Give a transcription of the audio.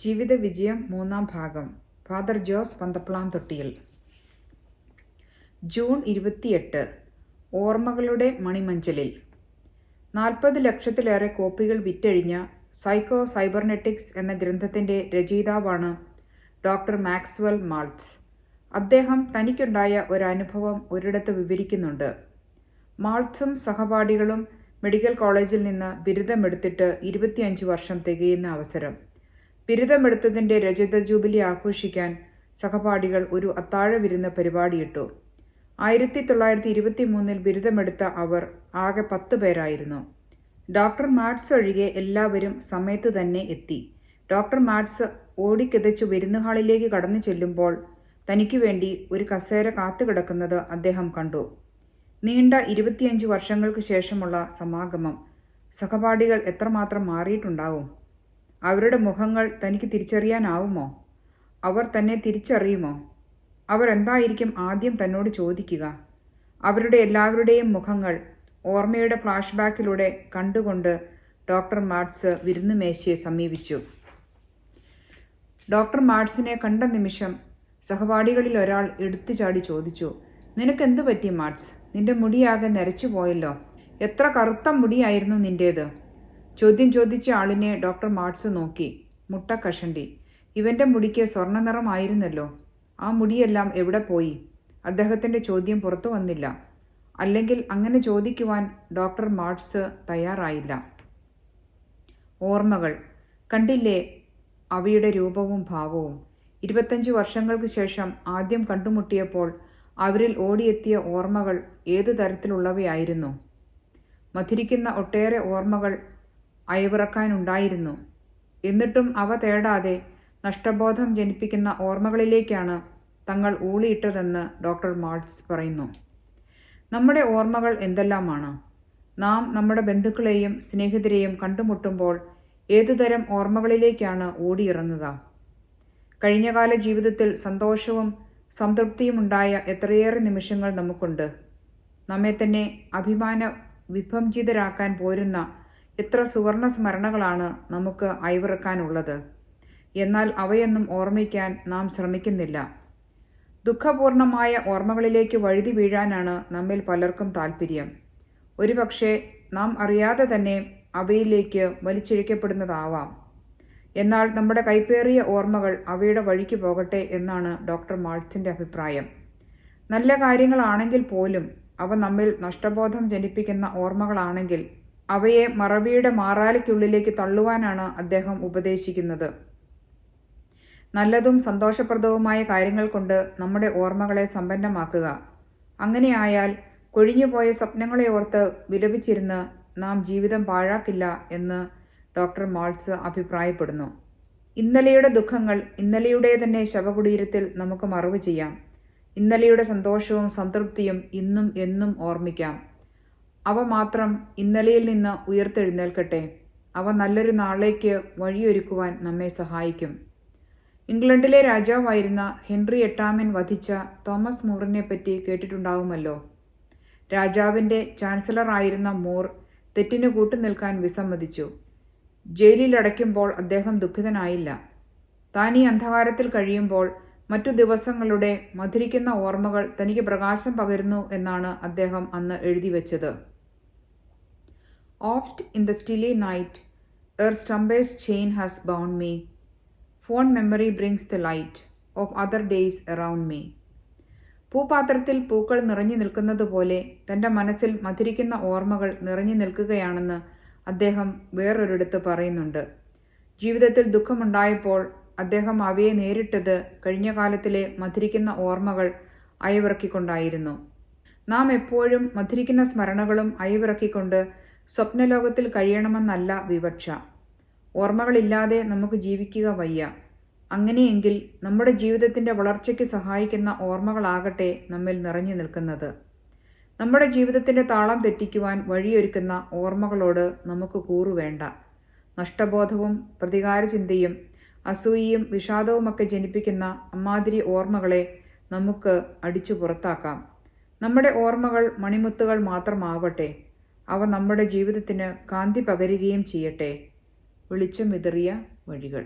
ജീവിത വിജയം മൂന്നാം ഭാഗം. Father Jose Panthaplamthottiyil. June ഇരുപത്തിയെട്ട് ഓർമ്മകളുടെ മണിമഞ്ചലിൽ. നാൽപ്പത് ലക്ഷത്തിലേറെ കോപ്പികൾ വിറ്റഴിഞ്ഞ സൈക്കോ സൈബർനെറ്റിക്സ് എന്ന ഗ്രന്ഥത്തിന്റെ രചയിതാവാണ് ഡോക്ടർ മാക്സ്വൽ മാൾട്സ്. അദ്ദേഹം തനിക്കുണ്ടായ ഒരനുഭവം ഒരിടത്ത് വിവരിക്കുന്നുണ്ട്. മാൾട്സും സഹപാഠികളും മെഡിക്കൽ കോളേജിൽ നിന്ന് ബിരുദമെടുത്തിട്ട് ഇരുപത്തിയഞ്ച് വർഷം തികയുന്ന അവസരം. ബിരുദമെടുത്തതിന്റെ രജത ജൂബിലി ആഘോഷിക്കാൻ സഹപാഠികൾ ഒരു അത്താഴ വിരുന്ന പരിപാടിയിട്ടു. ആയിരത്തി തൊള്ളായിരത്തി ഇരുപത്തി മൂന്നിൽ ബിരുദമെടുത്ത അവർ ആകെ പത്ത് പേരായിരുന്നു. ഡോക്ടർ മാട്സ് ഒഴികെ എല്ലാവരും സമയത്ത് തന്നെ എത്തി. ഡോക്ടർ മാട്സ് ഓടിക്കിതച്ചു വിരുന്ന് ഹാളിലേക്ക് കടന്നു ചെല്ലുമ്പോൾ തനിക്കു വേണ്ടി ഒരു കസേര കാത്തുകിടക്കുന്നത് അദ്ദേഹം കണ്ടു. നീണ്ട ഇരുപത്തിയഞ്ച് വർഷങ്ങൾക്ക് ശേഷമുള്ള സമാഗമം. സഹപാഠികൾ എത്രമാത്രം മാറിയിട്ടുണ്ടാവും? അവരുടെ മുഖങ്ങൾ തനിക്ക് തിരിച്ചറിയാനാവുമോ? അവർ തന്നെ തിരിച്ചറിയുമോ? അവർ എന്തായിരിക്കും ആദ്യം തന്നോട് ചോദിക്കുക? അവരുടെ എല്ലാവരുടെയും മുഖങ്ങൾ ഓർമ്മയുടെ ഫ്ലാഷ് ബാക്കിലൂടെ കണ്ടുകൊണ്ട് ഡോക്ടർ മാർട്സ് വിരുന്നുമേശയെ സമീപിച്ചു. ഡോക്ടർ മാർട്സിനെ കണ്ട നിമിഷം സഹപാഠികളിൽ ഒരാൾ എടുത്തു ചാടി ചോദിച്ചു നിനക്കെന്ത് പറ്റി മാർട്സ്? നിന്റെ മുടിയാകെ നരച്ചു പോയല്ലോ എത്ര കറുത്ത മുടിയായിരുന്നു നിന്റേത്? ചോദ്യം ചോദിച്ച ആളിനെ ഡോക്ടർ മാർട്സ് നോക്കി. മുട്ട കഷണ്ടി. ഇവന്റെ മുടിക്ക് സ്വർണ നിറമായിരുന്നല്ലോ. ആ മുടിയെല്ലാം എവിടെ പോയി? അദ്ദേഹത്തിന്റെ ചോദ്യം പുറത്തു വന്നില്ല. അല്ലെങ്കിൽ അങ്ങനെ ചോദിക്കുവാൻ ഡോക്ടർ മാർട്സ് തയ്യാറായില്ല. ഓർമ്മകൾ. കണ്ടില്ലേ? അവയുടെ രൂപവും ഭാവവും. ഇരുപത്തഞ്ച് വർഷങ്ങൾക്ക് ശേഷം ആദ്യം കണ്ടുമുട്ടിയപ്പോൾ അവരിൽ ഓടിയെത്തിയ ഓർമ്മകൾ ഏതു തരത്തിലുള്ളവയായിരുന്നു? മധുരിക്കുന്ന ഒട്ടേറെ ഓർമ്മകൾ അയവിറക്കാനുണ്ടായിരുന്നു. എന്നിട്ടും അവ തേടാതെ നഷ്ടബോധം ജനിപ്പിക്കുന്ന ഓർമ്മകളിലേക്കാണ് തങ്ങൾ ഊളിയിട്ടതെന്ന് ഡോക്ടർ മാൾസ് പറയുന്നു. നമ്മുടെ ഓർമ്മകൾ എന്തെല്ലാമാണ്? നാം നമ്മുടെ ബന്ധുക്കളെയും സ്നേഹിതരെയും കണ്ടുമുട്ടുമ്പോൾ ഏതുതരം ഓർമ്മകളിലേക്കാണ് ഓടിയിറങ്ങുക? കഴിഞ്ഞകാല ജീവിതത്തിൽ സന്തോഷവും സംതൃപ്തിയും ഉണ്ടായ എത്രയേറെ നിമിഷങ്ങൾ നമുക്കുണ്ട്. നമ്മെ തന്നെ അഭിമാന വിഭംജിതരാക്കാൻ പോരുന്ന എത്ര സുവർണ സ്മരണകളാണ് നമുക്ക് അയവിറക്കാനുള്ളത്. എന്നാൽ അവയൊന്നും ഓർമ്മിക്കാൻ നാം ശ്രമിക്കുന്നില്ല. ദുഃഖപൂർണമായ ഓർമ്മകളിലേക്ക് വഴുതി വീഴാനാണ് നമ്മിൽ പലർക്കും താല്പര്യം ഒരുപക്ഷെ നാം അറിയാതെ തന്നെ അവയിലേക്ക് വലിച്ചിഴക്കപ്പെടുന്നതാവാം. എന്നാൽ നമ്മുടെ കൈപ്പേറിയ ഓർമ്മകൾ അവയുടെ വഴിക്ക് പോകട്ടെ എന്നാണ് ഡോക്ടർ മാൾസിന്റെ അഭിപ്രായം. നല്ല കാര്യങ്ങളാണെങ്കിൽ പോലും അവ നമ്മിൽ നഷ്ടബോധം ജനിപ്പിക്കുന്ന ഓർമ്മകളാണെങ്കിൽ അവയെ മറവിയുടെ മാറാലിക്കുള്ളിലേക്ക് തള്ളുവാനാണ് അദ്ദേഹം ഉപദേശിക്കുന്നത്. നല്ലതും സന്തോഷപ്രദവുമായ കാര്യങ്ങൾ കൊണ്ട് നമ്മുടെ ഓർമ്മകളെ സമ്പന്നമാക്കുക. അങ്ങനെയായാൽ കൊഴിഞ്ഞുപോയ സ്വപ്നങ്ങളെ ഓർത്ത് വിലപിച്ചിരുന്ന് നാം ജീവിതം പാഴാക്കില്ല എന്ന് ഡോക്ടർ മാൾസ് അഭിപ്രായപ്പെടുന്നു. ഇന്നലെയുടെ ദുഃഖങ്ങൾ ഇന്നലെയുടെ തന്നെ ശവകുടീരത്തിൽ നമുക്ക് മറവ് ചെയ്യാം. ഇന്നലെയുടെ സന്തോഷവും സംതൃപ്തിയും ഇന്നും എന്നും ഓർമ്മിക്കാം. അവ മാത്രം ഇന്നലെയിൽ നിന്ന് ഉയർത്തെഴുന്നേൽക്കട്ടെ. അവ നല്ലൊരു നാളേക്ക് വഴിയൊരുക്കുവാൻ നമ്മെ സഹായിക്കും. ഇംഗ്ലണ്ടിലെ രാജാവായിരുന്ന ഹെൻറി എട്ടാമൻ വധിച്ച തോമസ് മൂറിനെ പറ്റി കേട്ടിട്ടുണ്ടാവുമല്ലോ. രാജാവിന്റെ ചാൻസലറായിരുന്ന മൂർ തെറ്റിനു കൂട്ടുനിൽക്കാൻ വിസമ്മതിച്ചു. ജയിലിൽ അടയ്ക്കുമ്പോൾ അദ്ദേഹം ദുഃഖിതനായില്ല. താൻ ഈ അന്ധകാരത്തിൽ കഴിയുമ്പോൾ മറ്റു ദിവസങ്ങളുടെ മധുരിക്കുന്ന ഓർമ്മകൾ തനിക്ക് പ്രകാശം പകരുന്നു എന്നാണ് അദ്ദേഹം അന്ന് എഴുതി വെച്ചത് oft in the stilly night ere slumber's chain has bound me fond memory brings the light of other days around me പൂപാത്രത്തിൽ പൂക്കൾ നിറഞ്ഞു നിൽക്കുന്നത് പോലെ തന്റെ മനസ്സിൽ മധുരിക്കുന്ന ഓർമ്മകൾ നിറഞ്ഞു നിൽക്കുകയാണെന്ന് അദ്ദേഹം വേറൊരിടത്ത് പറയുന്നുണ്ട്. ജീവിതത്തിൽ ദുഃഖമുണ്ടായപ്പോൾ അദ്ദേഹം അവയെ നേരിട്ടത് കഴിഞ്ഞ കാലത്തിലെ മധുരിക്കുന്ന ഓർമ്മകൾ അയവിറക്കിക്കൊണ്ടായിരുന്നു. നാം എപ്പോഴും മധുരിക്കുന്ന സ്മരണകളും അയവിറക്കിക്കൊണ്ട് സ്വപ്നലോകത്തിൽ കഴിയണമെന്നല്ല വിവക്ഷ. ഓർമ്മകളില്ലാതെ നമുക്ക് ജീവിക്കുക വയ്യ. അങ്ങനെയെങ്കിൽ നമ്മുടെ ജീവിതത്തിന്റെ വളർച്ചയ്ക്ക് സഹായിക്കുന്ന ഓർമ്മകളാകട്ടെ നമ്മിൽ നിറഞ്ഞു നിൽക്കുന്നത്. നമ്മുടെ ജീവിതത്തിന്റെ താളം തെറ്റിക്കുവാൻ വഴിയൊരുക്കുന്ന ഓർമ്മകളോട് നമുക്ക് കൂറുവേണ്ട. നഷ്ടബോധവും പ്രതികാരചിന്തയും അസൂയയും വിഷാദവുമൊക്കെ ജനിപ്പിക്കുന്ന അമ്മാതിരി ഓർമ്മകളെ നമുക്ക് അടിച്ചു പുറത്താക്കാം. നമ്മുടെ ഓർമ്മകൾ മണിമുത്തുകൾ മാത്രമാവട്ടെ. അവ നമ്മുടെ ജീവിതത്തിന് കാന്തി പകരുകയും ചെയ്യട്ടെ. വെളിച്ചം വിതറിയ വഴികൾ.